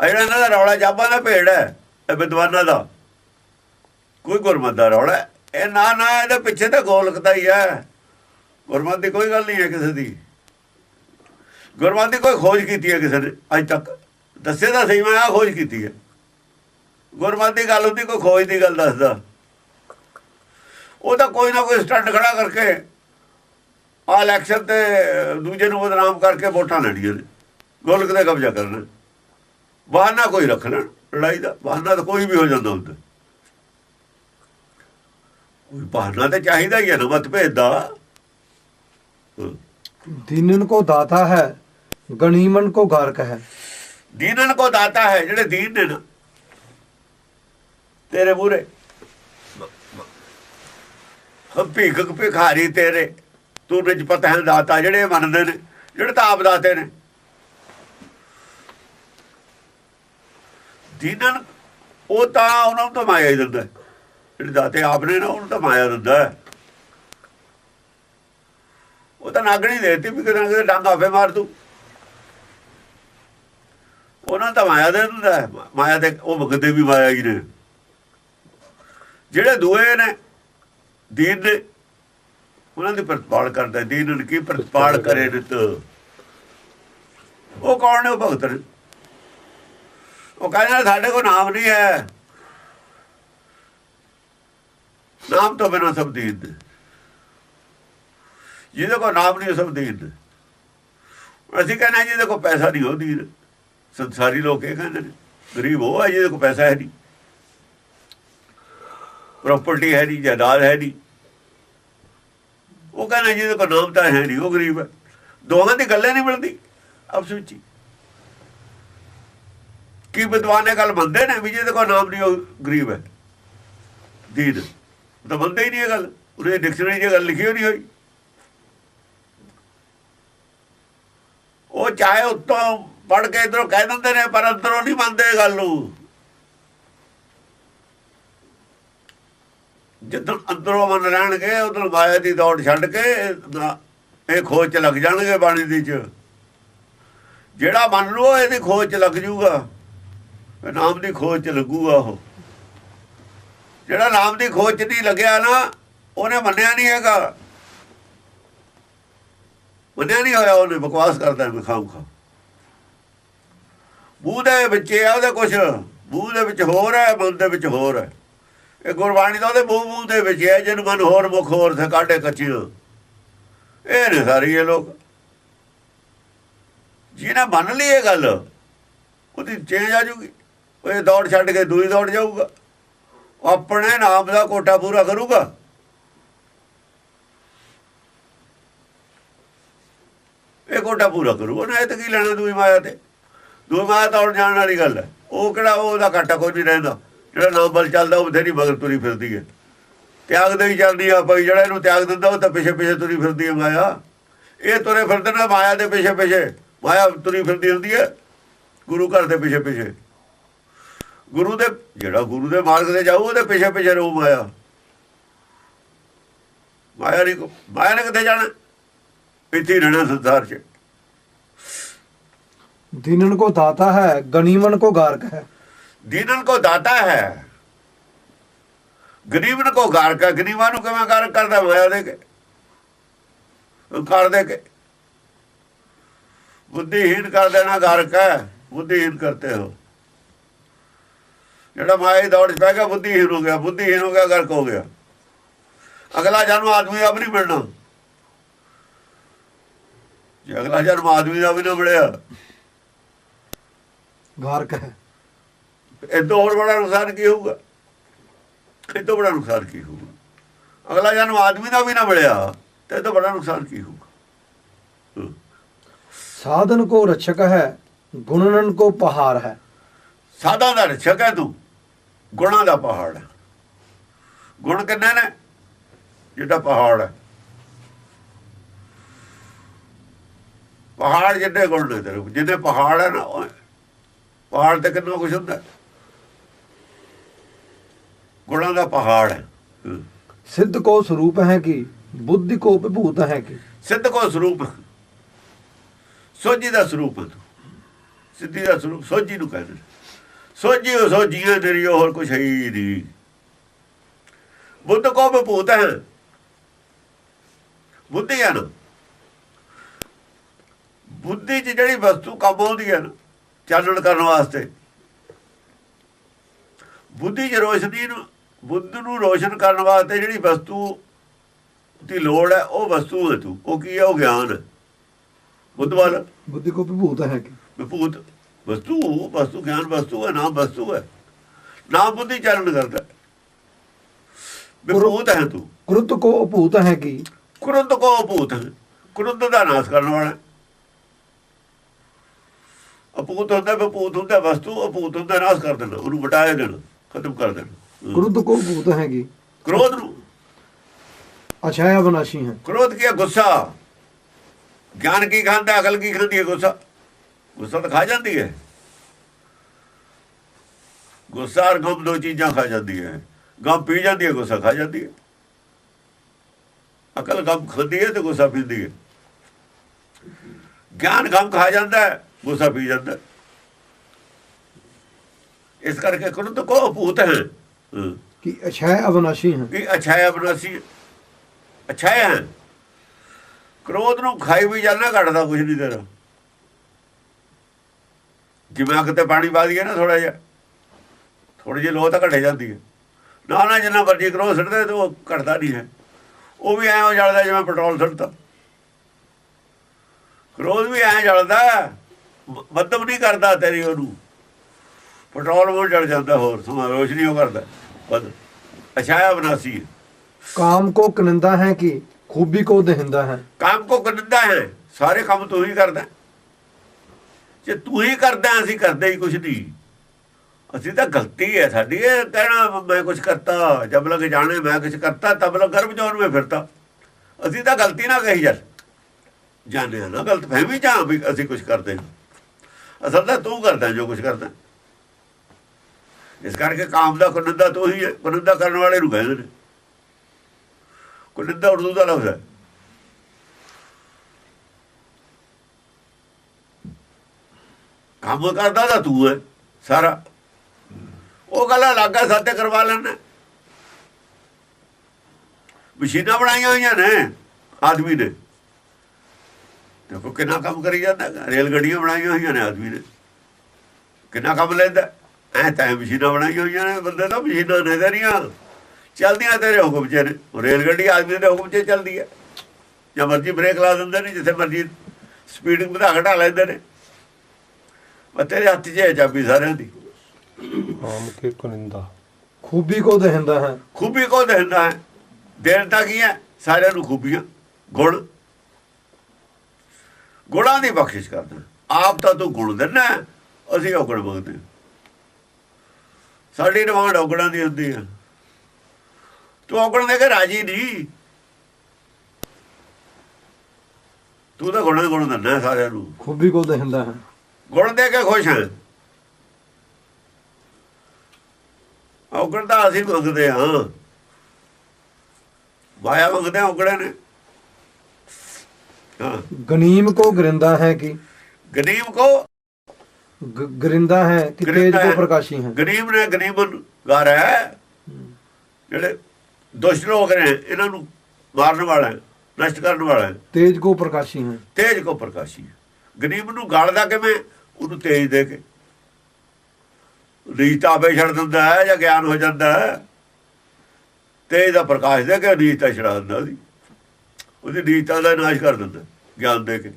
ਆ ਜਿਹੜਾ ਇਹਨਾਂ ਦਾ ਰੌਲਾ ਜਾਬਾਂ ਦਾ ਭੇੜ ਹੈ, ਇਹ ਵਿਦਵਾਨਾਂ ਦਾ। ਕੋਈ ਗੁਰਮਤ ਦਾ ਰੌਲਾ ਇਹ ਨਾ ਨਾ, ਇਹਦੇ ਪਿੱਛੇ ਤਾਂ ਗੋਲਕਤਾ ਹੀ ਹੈ। ਗੁਰਮਤ ਦੀ ਕੋਈ ਗੱਲ ਨਹੀਂ ਹੈ ਕਿਸੇ ਦੀ। ਗੁਰਮਤ ਦੀ ਕੋਈ ਖੋਜ ਕੀਤੀ ਹੈ ਕਿਸੇ ਨੇ, ਅੱਜ ਤੱਕ। ਦੱਸੇ ਤਾਂ ਸਹੀ, ਮੈਂ ਆ ਖੋਜ ਕੀਤੀ ਹੈ। ਗੁਰਮਤ ਦੀ ਗੱਲ ਹੁੰਦੀ, ਕੋਈ ਖੋਜ ਦੀ ਗੱਲ ਦੱਸਦਾ। ਉਹ ਤਾਂ ਕੋਈ ਨਾ ਕੋਈ ਸਟੰਟ ਖੜਾ ਕਰਕੇ ਆ ਇਲੈਕਸ਼ਨ ਤੇ ਦੂਜੇ ਨੂੰ ਬਦਨਾਮ ਕਰਕੇ ਵੋਟਾਂ ਲੈਣੀਆਂ ਨੇ। ਗੋਲਕ ਦਾ ਕਬਜ਼ਾ ਕਰਨਾ। ਬਹਾਨਾ ਕੋਈ ਰੱਖ ਲੈਣ ਲੜਾਈ ਦਾ ਬਹਾਨਾ ਤਾਂ ਕੋਈ ਵੀ ਹੋ ਜਾਂਦਾ ਹੁੰਦਾ। ਕੋਈ ਬਹਾਨਾ ਤਾਂ ਚਾਹੀਦਾ ਹੀ ਹੈ ਨਾ ਮਤਭੇਦ ਦਾ। ਦੀਨਨ ਕੋ ਦਾਤਾ ਹੈ ਗਣੀਮਨ ਕੋ ਗਾਰਕ ਹੈ। ਦੀਨਨ ਕੋ ਦਾਤਾ ਹੈ ਜਿਹੜੇ ਦੀਨ ਨੇ ਨਾ। ਤੇਰੇ ਮੂਰੇ ਭੀਖ ਭਿਖਾਰੀ ਤੇਰੇ। ਤੂੰ ਨਿਜ ਪਤਾ ਹੈ ਦਾਤਾ ਜਿਹੜੇ ਮੰਨਦੇ ਨੇ ਜਿਹੜੇ ਤਾਂ ਆਪ ਦਾਤੇ ਨੇ। ਦੀਨਨ ਉਹ ਤਾਂ ਉਹਨਾਂ ਨੂੰ ਤਾਂ ਮਾਇਆ ਹੀ ਦਿੰਦਾ ਜਿਹੜੇ ਦਾਤੇ ਆਪ ਨੇ ਨਾ, ਉਹਨੂੰ ਤਾਂ ਮਾਇਆ ਦਿੰਦਾ ਉਹ ਤਾਂ ਨਾਗਣੀ ਦੇਤੀ ਵੀ ਕਿਤੇ ਨਾ ਕਿਤੇ ਡੰਗ ਆਪੇ ਮਾਰ ਤੂੰ ਉਹਨਾਂ ਤਾਂ ਮਾਇਆ ਦੇ ਦਿੰਦਾ ਮਾਇਆ ਦੇ, ਉਹ ਮੰਗਦੇ ਵੀ ਮਾਇਆ ਹੀ ਨੇ। ਜਿਹੜੇ ਦੂਏ ਨੇ, ਦੀਨ ਨੇ, ਉਹਨਾਂ ਦੀ ਪ੍ਰਤਪਾਲ ਕਰਦਾ ਦੀਨ ਨੂੰ ਕੀ ਪ੍ਰਤਪਾਲ ਕਰੇ ਨਿਤ? ਉਹ ਕੌਣ ਨੇ ਉਹ ਭਗਤ ਨੇ? ਉਹ ਕਹਿੰਦਾ ਸਾਡੇ ਕੋਲ ਨਾਮ ਨਹੀਂ ਹੈ। ਨਾਮ ਤੋਂ ਬਿਨਾਂ ਸਭ ਦੀਨ ਜਿਹਦੇ ਕੋਲ ਨਾਮ ਨਹੀਂ, ਉਹ ਸਭ ਦੀਨ ਅਸੀਂ ਕਹਿੰਦੇ ਜਿਹਦੇ ਕੋਲ ਪੈਸਾ ਨਹੀਂ, ਉਹ ਦੀਨ ਸੰਸਾਰੀ ਲੋਕ ਇਹ ਕਹਿੰਦੇ ਨੇ, ਗਰੀਬ ਉਹ ਹੈ, ਜਿਹਦੇ ਕੋਲ ਪੈਸਾ ਹੈ ਨਹੀਂ। ਪ੍ਰਾਪਰਟੀ ਹੈ ਨਹੀਂ, ਜਾਇਦਾਦ ਹੈ ਨਹੀਂ। ਉਹ ਕਹਿੰਦਾ ਜਿਹਦੇ ਕੋਲ ਨਾਮ ਤਾਂ ਹੈ ਨਹੀਂ, ਉਹ ਗਰੀਬ ਹੈ। ਦੋਵਾਂ ਦੀ ਗੱਲੇ ਨਹੀਂ ਮਿਲਦੀ। ਆਪਸ ਵਿੱਚ ਹੀ। ਕੀ ਵਿਦਵਾਨ ਇਹ ਗੱਲ ਮੰਨਦੇ ਨੇ ਵੀ ਜਿਹਦੇ ਕੋਲ ਨਾਮ ਨਹੀਂ ਉਹ ਗਰੀਬ ਹੈ। ਦੀਦ। ਤਾਂ ਮੰਨਦੇ ਹੀ ਨਹੀਂ ਇਹ ਗੱਲ। ਉਹਨੇ ਡਿਕਸ਼ਨਰੀ 'ਚ ਗੱਲ ਲਿਖੀ ਹੋਈ ਨਹੀਂ ਹੋਈ। ਉਹ ਚਾਹੇ ਉੱਤੋਂ ਪੜ ਕੇ ਇਧਰੋਂ ਕਹਿ ਦਿੰਦੇ ਨੇ, ਪਰ ਅੰਦਰੋਂ ਨਹੀਂ ਮੰਨਦੇ ਇਹ ਗੱਲ ਨੂੰ। ਜਦੋਂ ਅੰਦਰੋਂ ਮੰਨ ਲੈਣਗੇ, ਉਦੋਂ ਮਾਇਆ ਦੀ ਦੌੜ ਛੱਡ ਕੇ ਇਹ ਖੋਜ ਚ ਲੱਗ ਜਾਣਗੇ ਬਾਣੀ ਦੀ ਚ। ਜਿਹੜਾ ਮੰਨ ਲਓ ਇਹਦੀ ਖੋਜ ਚ ਲੱਗ ਜੂਗਾ ਨਾਮ ਦੀ ਖੋਜ ਚ ਲੱਗੂਗਾ ਉਹ। ਜਿਹੜਾ ਨਾਮ ਦੀ ਖੋਜ ਚ ਨਹੀਂ ਲੱਗਿਆ ਨਾ, ਉਹਨੇ ਮੰਨਿਆ ਨਹੀਂ ਹੈਗਾ। ਮੰਨਿਆ ਨਹੀਂ ਹੋਇਆ, ਉਹਨੇ ਬਕਵਾਸ ਕਰਦਾ ਹੈ ਖਾਮ ਖਾ ਮੂੰਹ ਦੇ ਵਿੱਚ ਆ ਉਹਦੇ ਕੁਛ, ਮੂੰਹ ਦੇ ਵਿੱਚ ਹੋਰ ਹੈ, ਮਨ ਦੇ ਵਿੱਚ ਹੋਰ ਹੈ। ਇਹ ਗੁਰਬਾਣੀ ਦਾ ਉਹਦੇ ਮੂੰਹ ਮੂੰਹ ਦੇ ਵਿੱਚ ਹੈ, ਜਿਹਨੂੰ ਮਨ ਹੋਰ ਮੁਖ ਹੋਰ ਥੇ ਕਾਢੇ ਕੱਚੀਆਂ ਇਹ ਨੇ ਸਾਰੀ ਇਹ ਲੋਕ। ਜਿਹਨੇ ਮੰਨ ਲਈ ਇਹ ਗੱਲ, ਉਹਦੀ ਚੇਂਜ ਆ ਜੂਗੀ ਇਹ ਦੌੜ ਛੱਡ ਕੇ ਦੂਈ ਦੌੜ ਜਾਊਗਾ। ਆਪਣੇ ਨਾਮ ਦਾ ਕੋਟਾ ਪੂਰਾ ਕਰੂਗਾ। ਇਹ ਕੋਟਾ ਪੂਰਾ ਕਰੂਗਾ ਉਹਨੇ ਇਹ ਤਾਂ ਕੀ ਲੈਣਾ ਦੂਈ ਮਾਇਆ ਤੇ? ਦੂਈ ਮਾਇਆ ਤਾਂ ਹੁਣ ਜਾਣ ਵਾਲੀ ਗੱਲ ਹੈ। ਉਹ ਕਿਹੜਾ ਉਹਦਾ ਘਾਟਾ ਕੋਈ ਨਹੀਂ ਰਹਿੰਦਾ। ਜਿਹੜਾ ਨਾਮ ਬਲ ਚੱਲਦਾ, ਉਹ ਬਥੇਰੀ ਮਗਰ ਤੁਰੀ ਫਿਰਦੀ ਹੈ। ਤਿਆਗ ਦੇ ਹੀ ਚੱਲਦੀ ਆ ਭਾਈ ਜਿਹੜਾ ਇਹਨੂੰ ਤਿਆਗ ਦਿੰਦਾ, ਉਹ ਤਾਂ ਪਿੱਛੇ ਪਿੱਛੇ ਤੁਰੀ ਫਿਰਦੀ ਹੈ ਮਾਇਆ। ਇਹ ਤੁਰੇ ਫਿਰਦੇ ਨਾ ਮਾਇਆ ਦੇ ਪਿੱਛੇ ਪਿੱਛੇ। ਮਾਇਆ ਤੁਰੀ ਫਿਰਦੀ ਹੁੰਦੀ ਹੈ। ਗੁਰੂ ਘਰ ਦੇ ਪਿੱਛੇ ਪਿੱਛੇ। ਗੁਰੂ ਦੇ ਜਿਹੜਾ ਗੁਰੂ ਦੇ ਮਾਰਗ ਤੇ ਜਾਊ ਉਹਦੇ ਪਿਛੇ ਪਿਛੇ ਰਹੂ ਮਾਇਆ। ਮਾਇਆ ਨੇ ਮਾਇਆ ਨੇ ਕਿਤੇ ਜਾਣਾ? ਇੱਥੇ ਰਹਿਣਾ ਸੰਸਾਰ 'ਚ। ਦੀਨਨ ਕੋ ਦਾਤਾ ਹੈ ਗਨੀਮਨ ਕੋ ਗਾਰਕ ਹੈ। ਦੀਨਨ ਕੋ ਦਾਤਾ ਹੈ। ਗਰੀਬਨ ਕੋ ਗਾਰਕ ਹੈ। ਗਰੀਬਾਂ ਨੂੰ ਕਿਵੇਂ ਗਾਰਕ ਕਰਦਾ ਮਾਇਆ ਦੇ ਕੇ? ਕਰ ਦੇ ਕੇ? ਬੁੱਧੀਹੀਨ ਕਰ ਦੇਣਾ ਗਾਰਕ ਹੈ। ਬੁੱਧੀਹੀਨ ਕਰਤੇ ਹੋ। ਜਿਹੜਾ ਮਾਇਆ ਦੌੜ ਚ ਪੈ ਗਿਆ ਬੁੱਧੀਹੀਨ ਹੋ ਗਿਆ ਬੁੱਧੀਹੀਨ ਹੋ ਗਿਆ ਗਰਕ ਹੋ ਗਿਆ। ਅਗਲਾ ਜਨਮ ਆਦਮੀ ਆਪ ਨਹੀਂ ਮਿਲਣਾ। ਜੇ ਅਗਲਾ ਜਨਮ ਆਦਮੀ ਦਾ ਵੀ ਨਾ ਮਿਲਿਆ। ਗਰਕ। ਹੈ ਇਹ ਤੋਂ ਹੋਰ ਬੜਾ ਨੁਕਸਾਨ ਕੀ ਹੋਊਗਾ? ਇਹ ਤੋਂ ਬੜਾ ਨੁਕਸਾਨ ਕੀ ਹੋਊਗਾ? ਅਗਲਾ ਜਨਮ ਆਦਮੀ ਦਾ ਵੀ ਨਾ ਮਿਲਿਆ ਤੇ ਇਹ ਤੋਂ ਬੜਾ ਨੁਕਸਾਨ ਕੀ ਹੋਊਗਾ? ਸਾਧਨ ਕੋ ਰਛਕ ਹੈ ਗੁਣਨਨ ਕੋ ਪਹਾਰ ਹੈ। ਸਾਧਨ ਦਾ ਰਛਕ ਹੈ ਤੂੰ। ਗੁਣਾਂ ਦਾ ਪਹਾੜ। ਹੈ ਗੁਣ ਕਿੰਨੇ ਨੇ? ਜਿਹੜਾ ਪਹਾੜ। ਹੈ ਪਹਾੜ ਜਿੱਡੇ ਗੁਣ ਨੇ ਤੇਰੇ ਜਿੱਡੇ ਪਹਾੜ ਹੈ ਨਾ ਪਹਾੜ ਤੇ ਕਿੰਨਾ ਕੁਝ ਹੁੰਦਾ। ਗੁਣਾਂ ਦਾ ਪਹਾੜ। ਹੈ। ਸਿੱਧ ਕੋ ਸਰੂਪ ਹੈ ਕਿ? ਬੁੱਧ ਕੋ ਵਿਭੂਤ ਹੈ ਕਿ? ਸਿੱਧ ਕੋ ਸਰੂਪ। ਸੋਝੀ ਦਾ ਸਰੂਪ ਸਿੱਧੀ ਦਾ ਸਰੂਪ ਸੋਝੀ ਨੂੰ ਕਹਿੰਦੇ ਨੇ ਸੋਝੀ ਉਹ ਸੋਝੀਆਂ ਤੇਰੀ ਹੋਰ ਕੁਛ ਹੈ ਹੀ ਨਹੀਂ। ਬੁੱਧ ਕੋ ਬਪੂਤ ਹੈ। ਬੁੱਧੀ ਹੈ ਨਾ। ਬੁੱਧੀ 'ਚ ਜਿਹੜੀ ਵਸਤੂ ਕੰਮ ਆਉਂਦੀ ਹੈ ਨਾ ਚਾਨਣ ਕਰਨ ਵਾਸਤੇ। ਬੁੱਧੀ 'ਚ ਰੋਸ਼ਨੀ ਨੂੰ ਬੁੱਧ ਨੂੰ ਰੋਸ਼ਨ ਕਰਨ ਵਾਸਤੇ ਜਿਹੜੀ ਵਸਤੂ ਦੀ ਲੋੜ ਹੈ ਉਹ ਵਸਤੂ ਹੈ ਤੂੰ। ਉਹ ਕੀ ਹੈ? ਉਹ ਗਿਆਨ। ਬੁੱਧ ਵਾਲਾ। ਬੁੱਧੀ ਕੋ ਵਿਭੂਤ ਹੈ ਕਿ? ਵਿਭੂਤ ਵਸਤੂ ਵਸਤੂ ਗਿਆਨ ਵਸਤੂ ਹੈ ਨਾਮ ਵਸਤੂ ਹੈ। ਨਾਮ ਬੁੱਧੀ ਚਾਲਣ ਕਰਦਾ। ਵਿਭੂਤ ਹੈ ਤੂੰ। ਕ੍ਰੁੱਤ ਕੋ ਅਭੂਤ ਹੈ ਕਿ? ਕੁਰੰਦ ਕੋ ਅਭੂਤ ਹੈ। ਕੁਰੰਦ ਦਾ ਨਾਸ ਕਰਨ ਵਾਲਾ ਹੈ। ਅਭੂਤ ਹੁੰਦਾ ਵਿਭੂਤ ਹੁੰਦਾ ਵਸਤੂ ਅਭੂਤ ਹੁੰਦਾ ਨਾਸ ਕਰ ਦੇਣਾ। ਉਹਨੂੰ ਮਟਾਏ ਦੇਣਾ ਖਤਮ ਕਰ ਦੇਣਾ। ਕ੍ਰੁੱਧ ਕੋ ਅਭੂਤ ਹੈ ਕਿ? ਕ੍ਰੋਧ ਨੂੰ। ਅਛਾਇਆ ਬਨਾਸ਼ੀ ਹੈ। ਕ੍ਰੋਧ ਕੀ? ਗੁੱਸਾ। ਗਿਆਨ ਕੀ ਖਾਂਦਾ ਅਕਲ ਕੀ ਖਾਂਦੀ ਹੈ ਗੁੱਸਾ? ਗੁੱਸਾ ਤਾਂ ਖਾ ਜਾਂਦੀ ਹੈ। ਗੁੱਸਾ ਔਰ ਗਮ ਦੋ ਚੀਜ਼ਾਂ ਖਾ ਜਾਂਦੀ ਹੈ। ਗਮ ਪੀ ਜਾਂਦੀ ਹੈ ਗੁੱਸਾ ਖਾ ਜਾਂਦੀ ਹੈ। ਅਕਲ ਗਮ ਖਾਂਦੀ ਹੈ ਤੇ ਗੁੱਸਾ ਪੀਂਦੀ ਹੈ। ਗਿਆਨ ਗਮ ਖਾ ਜਾਂਦਾ ਹੈ ਗੁੱਸਾ ਪੀ ਜਾਂਦਾ। ਇਸ ਕਰਕੇ ਕੁਰਤ ਕੋ ਭੂਤ ਹੈ। ਕਿ ਅਛਾਇਆ ਅਬਨਾਸ਼ੀ ਹੈ। ਵੀ ਅਛਾਇਆ ਬਨਾਸੀ ਅਛਾਇਆ ਹੈ। ਕ੍ਰੋਧ ਨੂੰ ਖਾਈ ਵੀ ਜਾਣਾ ਘਟਦਾ ਕੁਝ ਨਹੀਂ ਤੇਰਾ। ਜਿਵੇਂ ਅੱਗ ਤੇ ਪਾਣੀ ਪਾ ਦਈਏ ਨਾ ਥੋੜਾ ਜਿਹਾ। ਥੋੜੀ ਜਿਹੀ ਲੋਹ ਤਾਂ ਘਟੇ ਜਾਂਦੀ ਹੈ। ਨਾ ਨਾ ਜਿੰਨਾ ਮਰਜ਼ੀ ਕ੍ਰੋਧ ਸਿੱਟਦੇ ਤੇ ਉਹ ਘਟਦਾ ਨਹੀਂ ਹੈ। ਉਹ ਵੀ ਐਂ ਹੋ ਜਲਦਾ ਜਿਵੇਂ ਪੈਟਰੋਲ ਸਿੱਟਦਾ। ਕ੍ਰੋਧ ਵੀ ਐਂ ਜਲਦਾ ਮੱਦਮ ਨਹੀਂ ਕਰਦਾ ਤੇਰੀ ਉਹਨੂੰ। ਪੈਟਰੋਲ ਉਹ ਜਲ ਜਾਂਦਾ ਹੋਰ ਸਮਾਂ ਰੋਸ਼ਨੀ ਉਹ ਕਰਦਾ। ਬਦ ਅਛਾਇਆ ਬਨਾਸੀ। ਕਾਮ ਕੋ ਕਨੰਦਾ ਹੈ ਕਿ ਖੂਬੀ ਕੋ ਦਹਿੰਦਾ ਹੈ। ਕੰਮ ਕੋ ਕਰਦਾ ਹੈ ਸਾਰੇ ਕੰਮ ਤੂੰ ਹੀ ਕਰਦਾ। ਜੇ ਤੂੰ ਹੀ ਕਰਦਾ, ਅਸੀਂ ਕਰਦੇ ਹੀ ਕੁਝ ਨਹੀਂ। ਅਸੀਂ ਤਾਂ ਗਲਤੀ ਹੈ, ਸਾਡੀ ਇਹ ਕਹਿਣਾ, ਮੈਂ ਕੁਝ ਕਰਤਾ, ਜਬ ਲਗ ਜਾਣੇ, ਮੈਂ ਕੁਝ ਕਰਤਾ, ਤਬ ਲਗ ਗਰਭ ਜੋਨ में ਫਿਰਤਾ। ਅਸੀਂ ਤਾਂ ਗਲਤੀ ਨਾ ਕਹੀ ਜਾ ਜਾਣੇ ਨਾ, ਗਲਤ ਫਹਿਮੀ ਜਾਂ ਵੀ ਅਸੀਂ ਕੁਝ ਕਰਦੇ ਅਸਲ ਤਾਂ ਤੂੰ ਕਰਦਾ ਜੋ ਕੁਝ ਕਰਦਾ। ਇਸ ਕਰਕੇ ਕਾਮ ਦਾ ਕੁਨੰਦਾ ਤੂੰ ਹੀ ਹੈ। ਕੁਨੰਦਾ ਕਰਨ ਵਾਲੇ ਨੂੰ ਕਹਿੰਦੇ ਨੇ। ਕੁਨੰਦਾ ਉਰਦੂ ਦਾ ਲਫ਼ਜ਼ ਹੈ। ਕੰਮ ਕਰਦਾ ਤਾਂ ਤੂੰ ਹੈ ਸਾਰਾ। ਉਹ ਗੱਲ ਅਲੱਗ ਹੈ ਸਾਤੇ ਕਰਵਾ ਲੈਣਾ ਮਸ਼ੀਨਾਂ ਬਣਾਈਆਂ ਹੋਈਆਂ ਨੇ, ਆਦਮੀ ਨੇ। ਦੇਖੋ ਕਿੰਨਾ ਕੰਮ ਕਰੀ ਜਾਂਦਾ ਰੇਲ ਗੱਡੀਆਂ ਬਣਾਈਆਂ ਹੋਈਆਂ ਨੇ ਆਦਮੀ ਨੇ। ਕਿੰਨਾ ਕੰਮ ਲੈਂਦਾ, ਐ ਤਾਂ ਮਸ਼ੀਨਾਂ ਬਣਾਈਆਂ ਹੋਈਆਂ ਨੇ, ਬੰਦੇ ਤਾਂ ਮਸ਼ੀਨਾਂ ਨੇ ਨਜ਼ਰੀਆਂ ਚੱਲਦੀਆਂ ਤੇਰੇ ਹੁਕਮ 'ਚ ਨੇ ਰੇਲ ਗੱਡੀ ਆਦਮੀ ਦੇ ਹੁਕਮ 'ਚ ਚੱਲਦੀ ਹੈ ਜਾਂ ਮਰਜ਼ੀ ਬ੍ਰੇਕ ਲਾ ਦਿੰਦੇ ਨੇ, ਜਿੱਥੇ ਮਰਜ਼ੀ ਸਪੀਡ ਵਧਾ ਘਟਾ ਲੈਂਦੇ ਨੇ। ਪਰ ਤੇਰੇ ਹੱਥ 'ਚ ਹੈ ਚਾਬੀ ਸਾਰਿਆਂ ਦੀ। ਆਮ ਕੇ ਕੁਨਿੰਦਾ। ਖੂਬੀ ਕੋ ਦਹਿੰਦਾ ਹੈ। ਖੂਬੀ ਕੋ ਦਿੰਦਾ ਹੈ। ਦੇਣਤਾ ਕੀ ਹੈ? ਸਾਰਿਆਂ ਨੂੰ ਖੂਬੀਆਂ। ਗੁਣ। ਗੁਣਾਂ ਦੀ ਬਖਸ਼ਿਸ਼ ਕਰਦਾ ਆਪ ਤਾਂ ਤੂੰ ਗੁਣ ਦਿੰਦਾ ਅਸੀਂ ਔਗਣ ਮੰਗਦੇ। ਸਾਡੀ ਡਿਮਾਂਡ ਔਗਣਾਂ ਦੀ ਹੁੰਦੀ ਹੈ। ਤੂੰ ਔਗਣ ਦੇ ਕੇ ਰਾਜੀ ਨਹੀਂ। ਤੂੰ ਤਾਂ ਗੁਣਾਂ ਗੁਣ ਦਿੰਦਾ ਸਾਰਿਆਂ ਨੂੰ। ਖੂਬੀ ਕੋ ਦਹਿੰਦਾ ਹੈ। ਗੁਣ ਦੇ ਕੇ ਖੁਸ਼ ਹਾਂ ਔਗਣ ਅਸੀਂ ਮੰਗਦੇ ਹਾਂ। ਮਾਇਆ ਮੰਗਦੇ ਹਾਂ ਔਗਣੇ ਨੇ ਗਨੀਮ ਕੋ ਗਰਿੰਦਾ ਹੈ ਕਿ? ਗਰੀਬ ਕੋ? ਗਰਿੰਦਾ ਹੈ ਕਿ ਤੇਜ ਕੋ। ਪ੍ਰਕਾਸ਼ੀ ਹੈ? ਗਰੀਬ ਨੇ ਗਰੀਬਨ ਗਾਰ ਹੈ। ਜਿਹੜੇ ਦੁਸ਼ਟ ਲੋਕ ਨੇ ਇਹਨਾਂ ਨੂੰ ਮਾਰਨ ਵਾਲਾ ਨਸ਼ਟ ਕਰਨ ਵਾਲਾ ਤੇਜ ਕੋ ਪ੍ਰਕਾਸ਼ੀ ਹੈ। ਤੇਜ ਕੋ ਪ੍ਰਕਾਸ਼ੀ ਹੈ। ਗਰੀਬ ਨੂੰ ਗਾਲਦਾ ਕਿਵੇਂ? ਉਹਨੂੰ ਤੇਜ ਦੇ ਕੇ। ਰੀਤ ਆਪੇ ਛੱਡ ਦਿੰਦਾ ਹੈ ਜਾਂ ਗਿਆਨ ਹੋ ਜਾਂਦਾ ਹੈ। ਤੇਜ ਦਾ ਪ੍ਰਕਾਸ਼ ਦੇ ਕੇ ਰੀਤ ਛੜਾ ਦਿੰਦਾ ਉਹਦੀ ਉਹਦੀ ਰੀਤਾਂ ਦਾ ਨਾਸ਼ ਕਰ ਦਿੰਦਾ, ਗਿਆਨ ਦੇ ਕੇ।